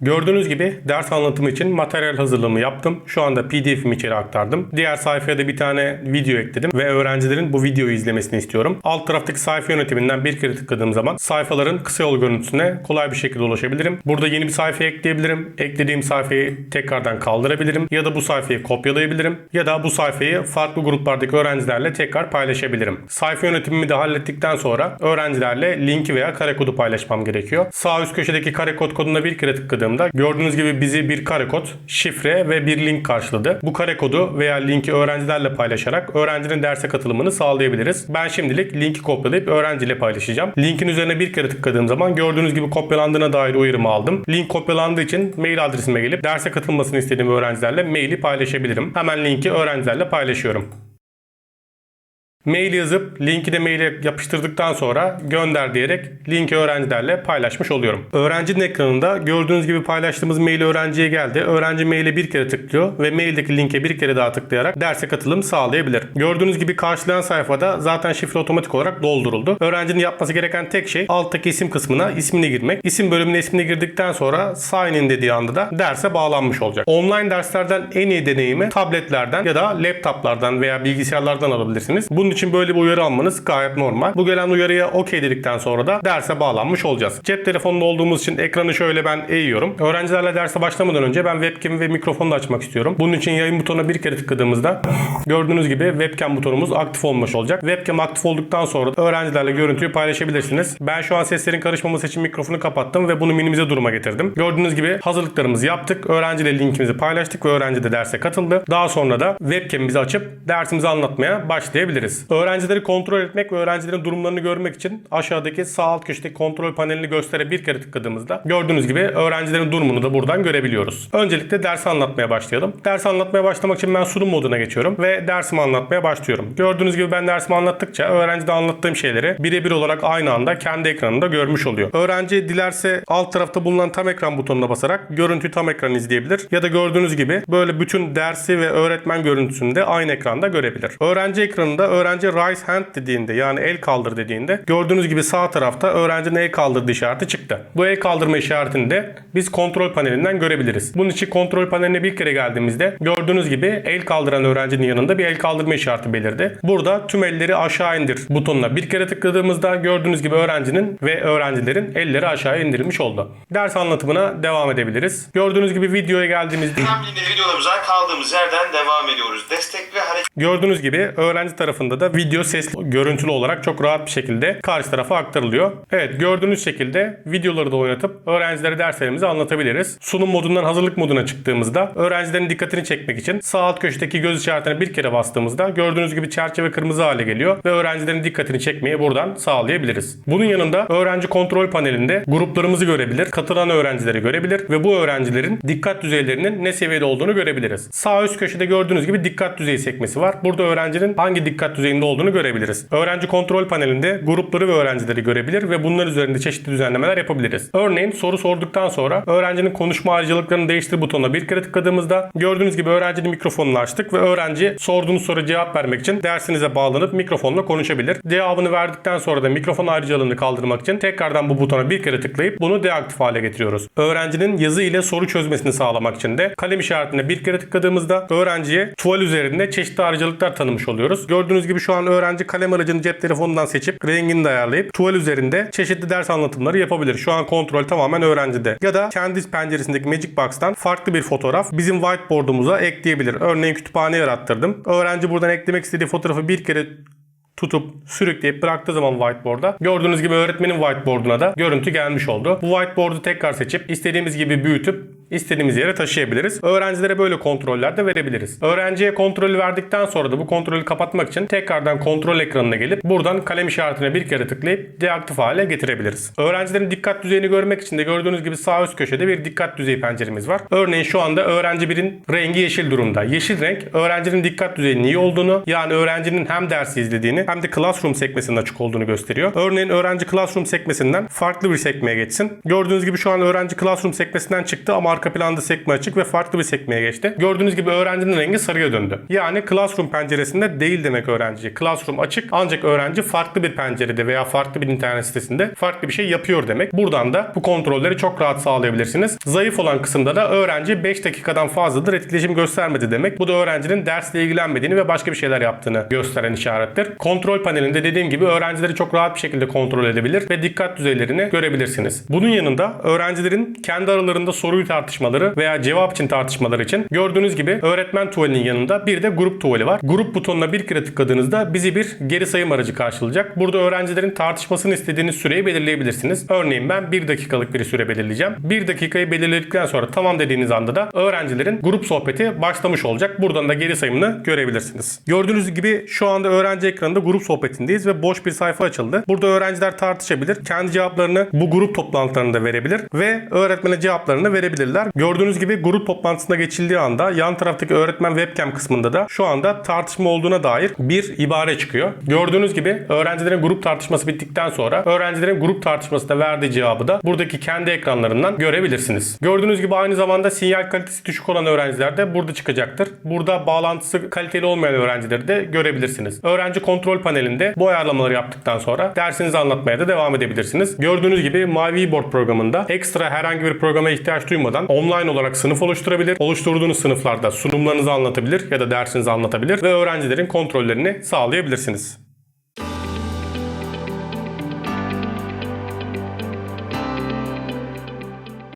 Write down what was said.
Gördüğünüz gibi ders anlatımı için materyal hazırlığımı yaptım. Şu anda pdf'imi içeri aktardım. Diğer sayfaya da bir tane video ekledim ve öğrencilerin bu videoyu izlemesini istiyorum. Alt taraftaki sayfa yönetiminden bir kere tıkladığım zaman sayfaların kısa yol görüntüsüne kolay bir şekilde ulaşabilirim. Burada yeni bir sayfa ekleyebilirim. Eklediğim sayfayı tekrardan kaldırabilirim. Ya da bu sayfayı kopyalayabilirim. Ya da bu sayfayı farklı gruplardaki öğrencilerle tekrar paylaşabilirim. Sayfa yönetimimi de hallettikten sonra öğrencilerle linki veya kare kodu paylaşmam gerekiyor. Sağ üst köşedeki kare kod koduna bir kere tıkladığımda gördüğünüz gibi bizi bir kare kod, şifre ve bir link karşıladı. Bu kare kodu veya linki öğrencilerle paylaşarak öğrencinin derse katılımını sağlayabiliriz. Ben şimdilik linki kopyalayıp öğrenciyle paylaşacağım. Linkin üzerine bir kere tıkladığım zaman gördüğünüz gibi kopyalandığına dair uyarımı aldım. Link kopyalandığı için mail adresime gelip derse katılmasını istediğim öğrencilerle maili paylaşabilirim. Hemen linki öğrencilerle paylaşıyorum. Mail yazıp linki de maile yapıştırdıktan sonra gönder diyerek linki öğrencilerle paylaşmış oluyorum. Öğrencinin ekranında gördüğünüz gibi paylaştığımız mail öğrenciye geldi. Öğrenci maile bir kere tıklıyor ve maildeki linke bir kere daha tıklayarak derse katılım sağlayabilir. Gördüğünüz gibi karşılayan sayfada zaten şifre otomatik olarak dolduruldu. Öğrencinin yapması gereken tek şey alttaki isim kısmına ismini girmek. İsim bölümüne ismini girdikten sonra sign in dediği anda da derse bağlanmış olacak. Online derslerden en iyi deneyimi tabletlerden ya da laptoplardan veya bilgisayarlardan alabilirsiniz. Bunun için böyle bir uyarı almanız gayet normal. Bu gelen uyarıya okey dedikten sonra da derse bağlanmış olacağız. Cep telefonunda olduğumuz için ekranı şöyle ben eğiyorum. Öğrencilerle derse başlamadan önce ben webcam ve mikrofonu da açmak istiyorum. Bunun için yayın butonuna bir kere tıkladığımızda gördüğünüz gibi webcam butonumuz aktif olmuş olacak. Webcam aktif olduktan sonra öğrencilerle görüntüyü paylaşabilirsiniz. Ben şu an seslerin karışmaması için mikrofonu kapattım ve bunu minimize duruma getirdim. Gördüğünüz gibi hazırlıklarımızı yaptık. Öğrenciyle linkimizi paylaştık ve öğrenci de derse katıldı. Daha sonra da webcam'imizi açıp dersimizi anlatmaya başlayabiliriz. Öğrencileri kontrol etmek ve öğrencilerin durumlarını görmek için aşağıdaki sağ alt köşedeki kontrol panelini göstere bir kere tıkladığımızda gördüğünüz gibi öğrencilerin durumunu da buradan görebiliyoruz. Öncelikle ders anlatmaya başlayalım. Ders anlatmaya başlamak için ben sunum moduna geçiyorum ve dersimi anlatmaya başlıyorum. Gördüğünüz gibi ben dersimi anlattıkça öğrencide anlattığım şeyleri birebir olarak aynı anda kendi ekranında görmüş oluyor. Öğrenci dilerse alt tarafta bulunan tam ekran butonuna basarak görüntüyü tam ekran izleyebilir ya da gördüğünüz gibi böyle bütün dersi ve öğretmen görüntüsünü de aynı ekranda görebilir. Öğrenci ekranında öğrenci raise hand dediğinde yani el kaldır dediğinde gördüğünüz gibi sağ tarafta öğrencinin el kaldırdığı işareti çıktı. Bu el kaldırma işaretini de biz kontrol panelinden görebiliriz. Bunun için kontrol paneline bir kere geldiğimizde gördüğünüz gibi el kaldıran öğrencinin yanında bir el kaldırma işareti belirdi. Burada tüm elleri aşağı indir butonuna bir kere tıkladığımızda gördüğünüz gibi öğrencinin ve öğrencilerin elleri aşağı indirilmiş oldu. Ders anlatımına devam edebiliriz. Gördüğünüz gibi videoya geldiğimizde videolarımıza kaldığımız yerden devam ediyoruz. Destek ve hareket Gördüğünüz gibi öğrenci tarafında da video sesli görüntülü olarak çok rahat bir şekilde karşı tarafa aktarılıyor. Evet gördüğünüz şekilde videoları da oynatıp öğrencilere derslerimizi anlatabiliriz. Sunum modundan hazırlık moduna çıktığımızda öğrencilerin dikkatini çekmek için sağ alt köşedeki göz işaretine bir kere bastığımızda gördüğünüz gibi çerçeve kırmızı hale geliyor ve öğrencilerin dikkatini çekmeyi buradan sağlayabiliriz. Bunun yanında öğrenci kontrol panelinde gruplarımızı görebilir, katılan öğrencileri görebilir ve bu öğrencilerin dikkat düzeylerinin ne seviyede olduğunu görebiliriz. Sağ üst köşede gördüğünüz gibi dikkat düzeyi sekmesi var. Burada öğrencinin hangi dikkat düzeyinde olduğunu görebiliriz. Öğrenci kontrol panelinde grupları ve öğrencileri görebilir ve bunlar üzerinde çeşitli düzenlemeler yapabiliriz. Örneğin soru sorduktan sonra öğrencinin konuşma ayrıcalıklarını değiştir butonuna bir kere tıkladığımızda gördüğünüz gibi öğrencinin mikrofonunu açtık ve öğrenci sorduğunuz soruya cevap vermek için dersinize bağlanıp mikrofonla konuşabilir. Cevabını verdikten sonra da mikrofon ayrıcalığını kaldırmak için tekrardan bu butona bir kere tıklayıp bunu deaktif hale getiriyoruz. Öğrencinin yazı ile soru çözmesini sağlamak için de kalem işaretine bir kere tıkladığımızda öğrenciye tuval üzerinde çeşitli ayrıcalıklar tanımış oluyoruz. Gördüğünüz gibi şu an öğrenci kalem aracını cep telefonundan seçip rengini de ayarlayıp tuval üzerinde çeşitli ders anlatımları yapabilir. Şu an kontrol tamamen öğrencide. Ya da kendi penceresindeki Magic Box'tan farklı bir fotoğraf bizim whiteboard'umuza ekleyebilir. Örneğin kütüphane yarattırdım. Öğrenci buradan eklemek istediği fotoğrafı bir kere tutup sürükleyip bıraktığı zaman whiteboard'a gördüğünüz gibi öğretmenin whiteboard'una da görüntü gelmiş oldu. Bu whiteboard'u tekrar seçip istediğimiz gibi büyütüp istediğimiz yere taşıyabiliriz. Öğrencilere böyle kontroller de verebiliriz. Öğrenciye kontrolü verdikten sonra da bu kontrolü kapatmak için tekrardan kontrol ekranına gelip buradan kalem işaretine bir kere tıklayıp deaktif hale getirebiliriz. Öğrencilerin dikkat düzeyini görmek için de gördüğünüz gibi sağ üst köşede bir dikkat düzeyi penceremiz var. Örneğin şu anda öğrenci birin rengi yeşil durumda. Yeşil renk öğrencinin dikkat düzeyinin iyi olduğunu yani öğrencinin hem dersi izlediğini hem de Classroom sekmesinin açık olduğunu gösteriyor. Örneğin öğrenci Classroom sekmesinden farklı bir sekmeye geçsin. Gördüğünüz gibi şu an öğrenci Classroom sekmesinden çıktı ama arka planda sekme açık ve farklı bir sekmeye geçti. Gördüğünüz gibi öğrencinin rengi sarıya döndü. Yani Classroom penceresinde değil demek öğrenci. Classroom açık ancak öğrenci farklı bir pencerede veya farklı bir internet sitesinde farklı bir şey yapıyor demek. Buradan da bu kontrolleri çok rahat sağlayabilirsiniz. Zayıf olan kısımda da öğrenci 5 dakikadan fazladır etkileşim göstermedi demek. Bu da öğrencinin dersle ilgilenmediğini ve başka bir şeyler yaptığını gösteren işarettir. Kontrol panelinde dediğim gibi öğrencileri çok rahat bir şekilde kontrol edebilir ve dikkat düzeylerini görebilirsiniz. Bunun yanında öğrencilerin kendi aralarında soruyu tartışmaları veya cevap için tartışmaları için gördüğünüz gibi öğretmen tuvalinin yanında bir de grup tuvali var. Grup butonuna bir kere tıkladığınızda bizi bir geri sayım aracı karşılayacak. Burada öğrencilerin tartışmasını istediğiniz süreyi belirleyebilirsiniz. Örneğin ben 1 dakikalık bir süre belirleyeceğim. 1 dakikayı belirledikten sonra tamam dediğiniz anda da öğrencilerin grup sohbeti başlamış olacak. Buradan da geri sayımını görebilirsiniz. Gördüğünüz gibi şu anda öğrenci ekranında grup sohbetindeyiz ve boş bir sayfa açıldı. Burada öğrenciler tartışabilir. Kendi cevaplarını bu grup toplantılarında verebilir ve öğretmene cevaplarını verebilirler. Gördüğünüz gibi grup toplantısına geçildiği anda yan taraftaki öğretmen webcam kısmında da şu anda tartışma olduğuna dair bir ibare çıkıyor. Gördüğünüz gibi öğrencilerin grup tartışması bittikten sonra öğrencilerin grup tartışmasında verdiği cevabı da buradaki kendi ekranlarından görebilirsiniz. Gördüğünüz gibi aynı zamanda sinyal kalitesi düşük olan öğrenciler de burada çıkacaktır. Burada bağlantısı kaliteli olmayan öğrencileri de görebilirsiniz. Öğrenci kontrol panelinde bu ayarlamaları yaptıktan sonra dersinizi anlatmaya da devam edebilirsiniz. Gördüğünüz gibi My Board programında ekstra herhangi bir programa ihtiyaç duymadan online olarak sınıf oluşturabilir. Oluşturduğunuz sınıflarda sunumlarınızı anlatabilir ya da dersinizi anlatabilir ve öğrencilerin kontrollerini sağlayabilirsiniz.